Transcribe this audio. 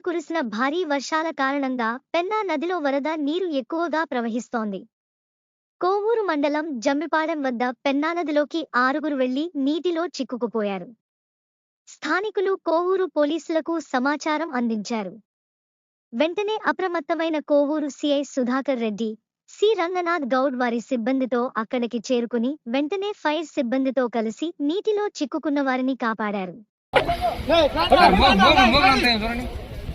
భారీ వర్షాల కారణంగా పెన్నా నదిలో వరద నీరు ఎక్కువగా ప్రవహిస్తోంది. కోవూరు మండలం జమ్మిపాడెం వద్ద పెన్నా నదిలోకి ఆరుగురు వెళ్ళి నీటిలో చిక్కుకుపోయారు. స్థానికులు కోవూరు పోలీసులకు సమాచారం అందించారు. వెంటనే అప్రమత్తమైన కోవూరు సిఐ సుధాకర్ రెడ్డి సి. రంగనాథ్ గౌడ్ వారి సిబ్బందితో అక్కడికి చేరుకుని వెంటనే ఫైర్ సిబ్బందితో కలిసి నీటిలో చిక్కుకున్న వారిని కాపాడారు.